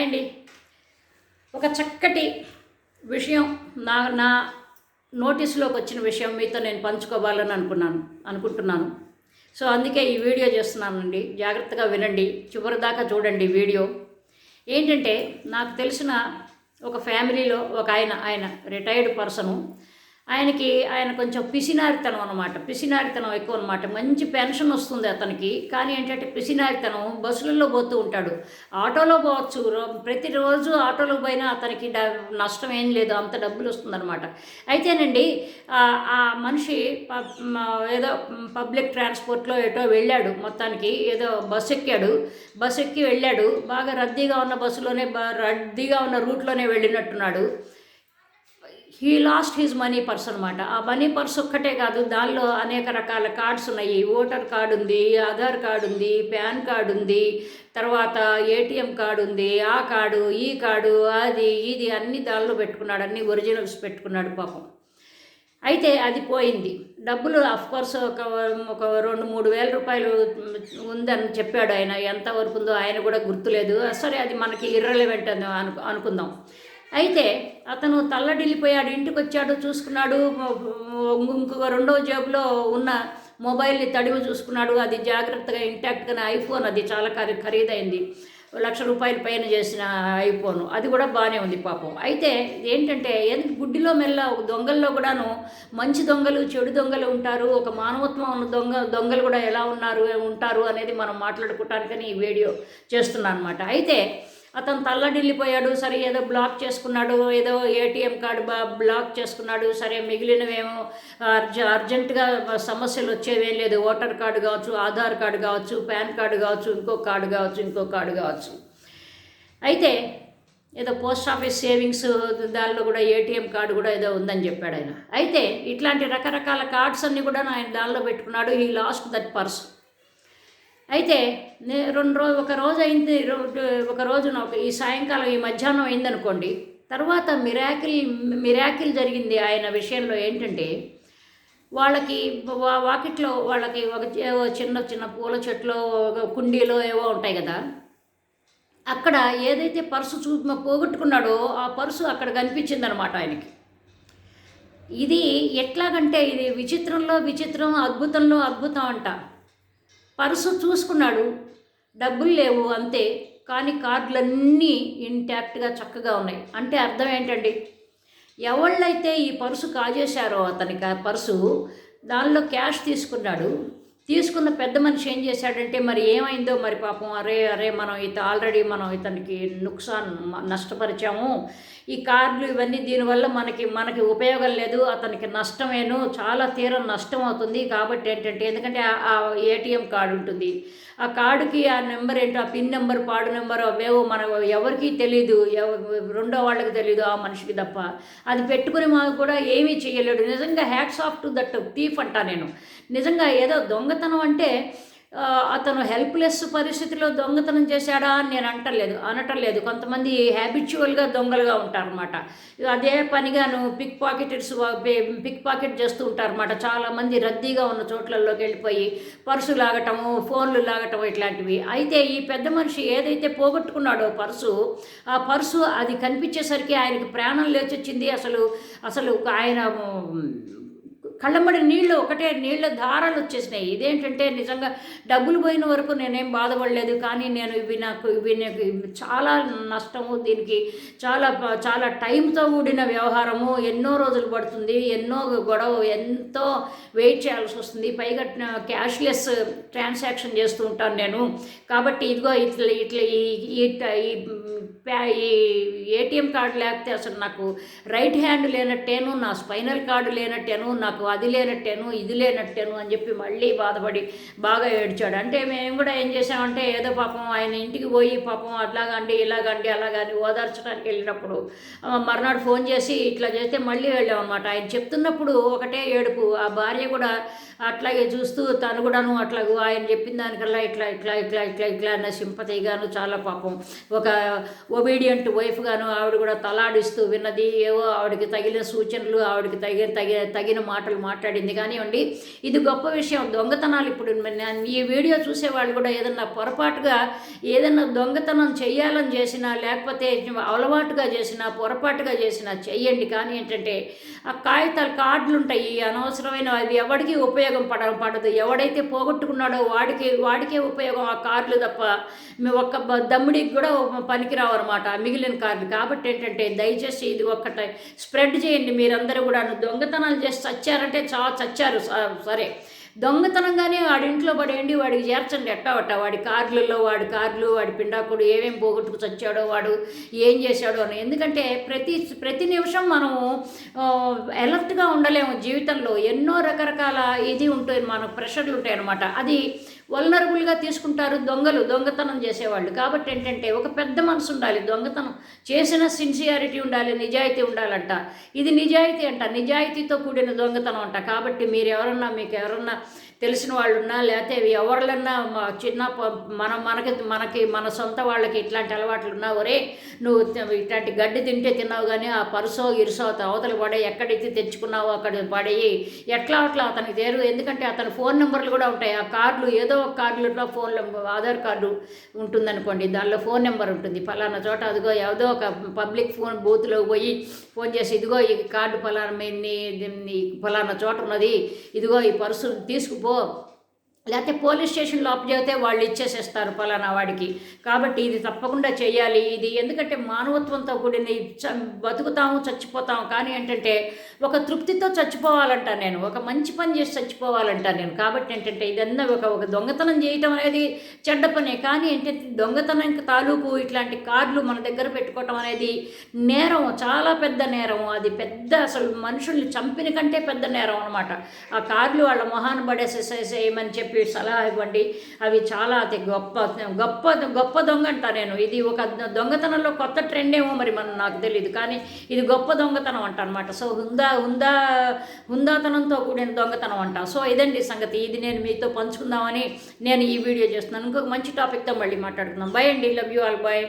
Hi అండి. ఒక చక్కటి విషయం నా నా నోటీసులోకి వచ్చిన విషయం మీతో నేను పంచుకోవాలని అనుకున్నాను అనుకుంటున్నాను. సో అందుకే ఈ వీడియో చేస్తున్నానండి. జాగ్రత్తగా వినండి. చివరి దాకా చూడండి వీడియో. ఏంటంటే నాకు తెలిసిన ఒక ఫ్యామిలీలో ఒక ఆయన ఆయన రిటైర్డ్ పర్సను. ఆయనకి ఆయన కొంచెం పిసినారితనం అనమాట పిసినారితనం ఎక్కువ అనమాట మంచి పెన్షన్ వస్తుంది అతనికి. కానీ ఏంటంటే పిసినారితనం బస్సులలో పోతూ ఉంటాడు. ఆటోలో పోవచ్చు. ప్రతిరోజు ఆటోలో పోయినా అతనికి డ- నష్టం ఏం లేదు. అంత డబ్బులు వస్తుందన్నమాట. అయితేనండి ఆ ఆ మనిషి ఏదో పబ్లిక్ ట్రాన్స్పోర్ట్లో ఏటో వెళ్ళాడు. మొత్తానికి ఏదో బస్సు ఎక్కాడు. బస్సు ఎక్కి వెళ్ళాడు. బాగా రద్దీగా ఉన్న బస్సులోనే బ- రద్దీగా ఉన్న రూట్లోనే వెళ్ళినట్టున్నాడు. He lost his money purse అనమాట ఆ మనీ పర్స్ ఒక్కటే కాదు దానిలో అనేక రకాల కార్డ్స్ ఉన్నాయి. ఓటర్ కార్డు ఉంది ఆధార్ కార్డు ఉంది పాన్ కార్డు ఉంది తర్వాత ఏటీఎం కార్డు ఉంది ఆ కార్డు ఈ కార్డు అది ఇది అన్ని దానిలో పెట్టుకున్నాడు అన్ని ఒరిజినల్స్ పెట్టుకున్నాడు పాపం. అయితే అది పోయింది. డబ్బులు కోర్స్ ఒక ఒక రెండు మూడు వేల రూపాయలు ఉందని చెప్పాడు ఆయన. ఎంత వరకు ఉందో ఆయన కూడా గుర్తులేదు. సరే అది మనకి ఇర్రెలవెంట్ అని అను అనుకుందాం. అయితే అతను తల్లడిల్లిపోయాడు ఇంటికి వచ్చాడు చూసుకున్నాడు ఇంకొక రెండో జేబులో ఉన్న మొబైల్ని తడివి చూసుకున్నాడు. అది జాగ్రత్తగా ఇంటాక్ట్గానే ఐఫోన్ అది చాలా ఖరీ ఖరీదైంది. లక్ష రూపాయల పైన చేసిన ఐఫోన్. అది కూడా బాగానే ఉంది పాపం. అయితే ఏంటంటే ఎందుకు గుడ్డిలో మెల్ల ఒక దొంగల్లో కూడాను మంచి దొంగలు చెడు దొంగలు ఉంటారు. ఒక మానవత్వం ఉన్న దొంగ దొంగలు కూడా ఎలా ఉన్నారు ఉంటారు అనేది మనం మాట్లాడుకోవటానికని ఈ వీడియో చేస్తున్నాను అనమాట అయితే అతను తల్లడిల్లిపోయాడు సరే ఏదో బ్లాక్ చేసుకున్నాడు ఏదో ఏటీఎం కార్డు బా బ్లాక్ చేసుకున్నాడు సరే మిగిలినవేమో అర్జ అర్జెంటుగా సమస్యలు వచ్చేవేం లేదు. ఓటర్ కార్డు కావచ్చు ఆధార్ కార్డు కావచ్చు పాన్ కార్డు కావచ్చు ఇంకో కార్డు కావచ్చు ఇంకో కార్డు కావచ్చు. అయితే ఏదో పోస్ట్ ఆఫీస్ సేవింగ్స్ దానిలో కూడా ఏటీఎం కార్డు కూడా ఏదో ఉందని చెప్పాడు ఆయన. అయితే ఇట్లాంటి రకరకాల కార్డ్స్ అన్నీ కూడా ఆయన దానిలో పెట్టుకున్నాడు. ఈ లాస్ట్ దట్ పర్స్ అయితే రెండు రోజు ఒక రోజు అయింది ఒక రోజున ఒక ఈ సాయంకాలం ఈ మధ్యాహ్నం అయిందనుకోండి తర్వాత మిరాకిల్ మిరాకిల్ జరిగింది ఆయన విషయంలో ఏంటంటే వాళ్ళకి వా- వాకిట్లో వాళ్ళకి ఒక చిన్న చిన్న పూల చెట్లు ఒక కుండీలో ఏవో ఉంటాయి కదా అక్కడ ఏదైతే పర్సు చూ పోగొట్టుకున్నాడో ఆ పర్సు అక్కడ కనిపించిందనమాట ఆయనకి. ఇది ఎట్లాగంటే ఇది విచిత్రంలో విచిత్రం అద్భుతంలో అద్భుతం అంట. పర్సు చూసుకున్నాడు. డబ్బులు లేవు అంతే కానీ కార్డులన్నీ ఇంటాక్ట్గా చక్కగా ఉన్నాయి. అంటే అర్థం ఏంటండి? ఎవళ్ళైతే ఈ పర్సు కాజేశారో అతనికి ఆ పర్సు దానిలో క్యాష్ తీసుకున్నాడు. తీసుకున్న పెద్ద మనిషి ఏం చేశాడంటే మరి ఏమైందో మరి పాపం? అరే అరే మనం ఇత ఆల్రెడీ మనం ఇతనికి నుక్సాన్ నష్టపరిచాము. ఈ కార్డులు ఇవన్నీ దీనివల్ల మనకి మనకి ఉపయోగం లేదు. అతనికి నష్టమేను. చాలా తీరం నష్టం అవుతుంది. కాబట్టి ఏంటంటే ఎందుకంటే ఆ- ఏటీఎం కార్డు ఉంటుంది. ఆ కార్డుకి ఆ నెంబర్ ఏంటో ఆ పిన్ నెంబర్ పాడు నెంబర్ అవేవో మన ఎవరికీ తెలియదు రెండో వాళ్ళకి తెలియదు ఆ మనిషికి తప్ప. అది పెట్టుకుని మాకు కూడా ఏమీ చేయలేడు నిజంగా hats off to that thief అంటా నేను. నిజంగా ఏదో దొంగ దొంగతనం అంటే అతను హెల్ప్లెస్ పరిస్థితిలో దొంగతనం చేశాడా అని నేను అంటలేదు అనటం లేదు కొంతమంది హ్యాబిచువల్గా దొంగలుగా ఉంటారన్నమాట. అదే పనిగాను పిక్ పాకెటర్స్ పిక్ పాకెట్ చేస్తూ ఉంటారన్నమాట. చాలామంది రద్దీగా ఉన్న చోట్లలోకి వెళ్ళిపోయి పర్సు లాగటము ఫోన్లు లాగటం ఇట్లాంటివి. అయితే ఈ పెద్ద మనిషి ఏదైతే పోగొట్టుకున్నాడో పర్సు ఆ పర్సు అది కనిపించేసరికి ఆయనకి ప్రాణం లేచొచ్చింది. అసలు అసలు ఆయన కళ్ళమ్మడి నీళ్ళు ఒకటే నీళ్ళ ధారాలు వచ్చేసినాయి. ఇదేంటంటే నిజంగా డబ్బులు పోయిన వరకు నేనేం బాధపడలేదు కానీ నేను ఇవి నాకు ఇవి నాకు చాలా నష్టము. దీనికి చాలా చాలా టైంతో కూడిన వ్యవహారము. ఎన్నో రోజులు పడుతుంది ఎన్నో గొడవ ఎంతో వెయిట్ చేయాల్సి వస్తుంది. పైగా క్యాష్లెస్ ట్రాన్సాక్షన్ చేస్తూ ఉంటాను నేను. కాబట్టి ఇదిగో ఇట్లా ఇట్లా ఈ ఈ ఈ ఏటీఎం కార్డు లేకపోతే అసలు నాకు రైట్ హ్యాండ్ లేనట్టేను నా స్పైనల్ కార్డు లేనట్టేను నాకు అది లేనట్టేను ఇది లేనట్టేను అని చెప్పి మళ్ళీ బాధపడి బాగా ఏడ్చాడు. అంటే మేము కూడా ఏం చేసామంటే ఏదో పాపం ఆయన ఇంటికి పోయి పాపం అట్లాగండి ఇలాగండి అలాగని ఓదార్చడానికి వెళ్ళినప్పుడు మర్నాడు ఫోన్ చేసి ఇట్లా చేస్తే మళ్ళీ వెళ్ళామన్నమాట. ఆయన చెప్తున్నప్పుడు ఒకటే ఏడుపు. ఆ భార్య కూడా అట్లాగే చూస్తూ తను కూడాను అట్లా ఆయన చెప్పిన దానికల్లా ఇట్లా ఇట్లా ఇట్లా ఇట్లా ఇట్లా అన్న సింపతిగాను చాలా పాపం. ఒక ఒబీడియంట్ వైఫ్గాను ఆవిడ కూడా తలాడిస్తూ విన్నది. ఏవో ఆవిడకి తగిలిన సూచనలు ఆవిడకి తగిన తగి తగిన మాటలు మాట్లాడింది కానివ్వండి. ఇది గొప్ప విషయం. దొంగతనాలు ఇప్పుడు ఈ వీడియో చూసేవాళ్ళు కూడా ఏదన్నా పొరపాటుగా ఏదన్నా దొంగతనం చేయాలని చేసినా లేకపోతే అలవాటుగా చేసినా పొరపాటుగా చేసినా చెయ్యండి. కానీ ఏంటంటే ఆ కాగితాలు కార్డులు ఉంటాయి అనవసరమైన అవి ఎవరికి ఉపయోగం పడ పడదు. ఎవడైతే పోగొట్టుకున్నాడో వాడికి వాడికే ఉపయోగం ఆ కార్లు తప్ప మీ ఒక్క దమ్ముడికి కూడా పనికిరావు అనమాట మిగిలిన కార్లు కాబట్టి ఏంటంటే దయచేసి ఇది ఒక్కటే. స్ప్రెడ్ చేయండి మీరందరూ కూడా దొంగతనాలు చేసి చచ్చారంటే చా చచ్చారు స- సరే. దొంగతనంగానే వాడి ఇంట్లో పడేయండి వాడికి చేర్చండి ఎట్టా వట్ట వాడి కార్లలో వాడి కార్లు వాడి పిండాకుడు ఏమేం పోగొట్టుకు చచ్చాడో వాడు ఏం చేశాడో అని. ఎందుకంటే ప్రతి ప్రతి నిమిషం మనము అలర్ట్గా ఉండలేము జీవితంలో. ఎన్నో రకరకాల ఇది ఉంటుంది మనకు ప్రెషర్లు ఉంటాయి అన్నమాట అది వల్నరబుల్గా తీసుకుంటారు దొంగలు దొంగతనం చేసేవాళ్ళు. కాబట్టి ఏంటంటే ఒక పెద్ద మనసు ఉండాలి దొంగతనం. చేసిన సిన్సియారిటీ ఉండాలి నిజాయితీ ఉండాలంట. ఇది నిజాయితీ అంట నిజాయితీతో కూడిన దొంగతనం అంట. కాబట్టి మీరు ఎవరన్నా మీకు ఎవరన్నా తెలిసిన వాళ్ళు ఉన్నా లేకపోతే ఎవరిలన్నా చిన్న ప- మన మనకి మనకి మన సొంత వాళ్ళకి ఇట్లాంటి అలవాట్లు ఉన్నా ఒరే నువ్వు ఇట్లాంటి గడ్డి తింటే తిన్నావు కానీ ఆ పరుసో ఇరుసో అవతల పడే ఎక్కడైతే తెచ్చుకున్నావో అక్కడ పడేయి. ఎట్లా అట్లా అతనికి తేరు. ఎందుకంటే అతని ఫోన్ నెంబర్లు కూడా ఉంటాయి. ఆ కార్డులు ఏదో ఒక కార్డులో ఫోన్ ఆధార్ కార్డు ఉంటుందనుకోండి దానిలో ఫోన్ నెంబర్ ఉంటుంది. ఫలానా చోట అదిగో ఏదో ఒక పబ్లిక్ ఫోన్ బూత్లో పోయి ఫోన్ చేసి ఇదిగో ఈ కార్డు ఫలానా ఫలానా చోట ఉన్నది. ఇదిగో ఈ పర్సు తీసుకుపో 그리고 లేకపోతే పోలీస్ స్టేషన్లో అప్ వాళ్ళు ఇచ్చేసేస్తారు పలానా వాడికి. కాబట్టి ఇది తప్పకుండా చేయాలి ఇది. ఎందుకంటే మానవత్వంతో కూడిన బతుకుతాము చచ్చిపోతాము. కానీ ఏంటంటే ఒక తృప్తితో చచ్చిపోవాలంట నేను. ఒక మంచి పని చేసి చచ్చిపోవాలంట నేను. కాబట్టి ఏంటంటే ఇదన్నా ఒక ఒక దొంగతనం చేయటం అనేది చెడ్డ పనే. కానీ ఏంటంటే దొంగతనం తాలూకు ఇట్లాంటి కార్లు మన దగ్గర పెట్టుకోవటం అనేది నేరం చాలా పెద్ద నేరం. అది పెద్ద అసలు మనుషుల్ని చంపిన కంటే పెద్ద నేరం అనమాట ఆ కార్లు వాళ్ళ మొహాన్ని పడేసేసేయమని చెప్పి సలహా ఇవ్వండి. అవి చాలా అతి గొప్ప గొప్ప గొప్ప దొంగ అంట నేను. ఇది ఒక దొంగతనంలో కొత్త ట్రెండ్ ఏమో మరి మనం నాకు తెలియదు కానీ ఇది గొప్ప దొంగతనం అంట అనమాట సో హుందా హుందా హుందాతనంతో కూడిన దొంగతనం అంట. సో ఇదండి సంగతి. ఇది నేను మీతో పంచుకుందామని నేను ఈ వీడియో చేస్తున్నాను. ఇంకొక మంచి టాపిక్తో మళ్ళీ మాట్లాడుకుందాం. బై అండి. Love you all bye